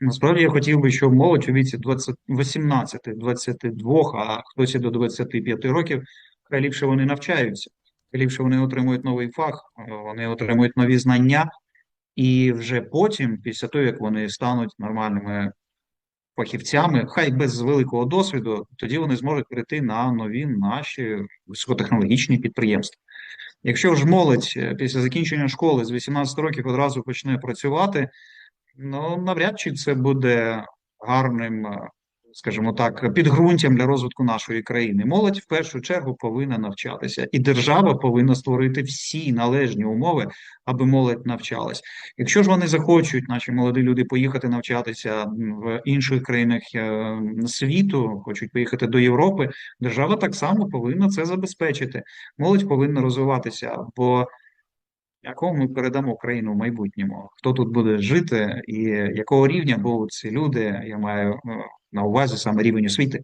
Насправді я хотів би, щоб молодь у віці 20, 18-22, а хтось і до 25 років, хай ліпше вони навчаються, хай ліпше вони отримують новий фах, е, вони отримують нові знання, і вже потім, після того, як вони стануть нормальними фахівцями, хай без великого досвіду, тоді вони зможуть перейти на нові наші високотехнологічні підприємства. Якщо ж молодь е, після закінчення школи з 18 років одразу почне працювати, Ну, навряд чи це буде гарним, е, скажімо так, підґрунтям для розвитку нашої країни. Молодь в першу чергу повинна навчатися, і держава повинна створити всі належні умови, аби молодь навчалась. Якщо ж вони захочуть, наші молоді люди, поїхати навчатися в інших країнах е, світу, хочуть поїхати до Європи, держава так само повинна це забезпечити. Молодь повинна розвиватися, бо якому ми передамо країну в майбутньому? Хто тут буде жити, і якого рівня будуть ці люди? Я маю е, на увазі саме рівень освіти.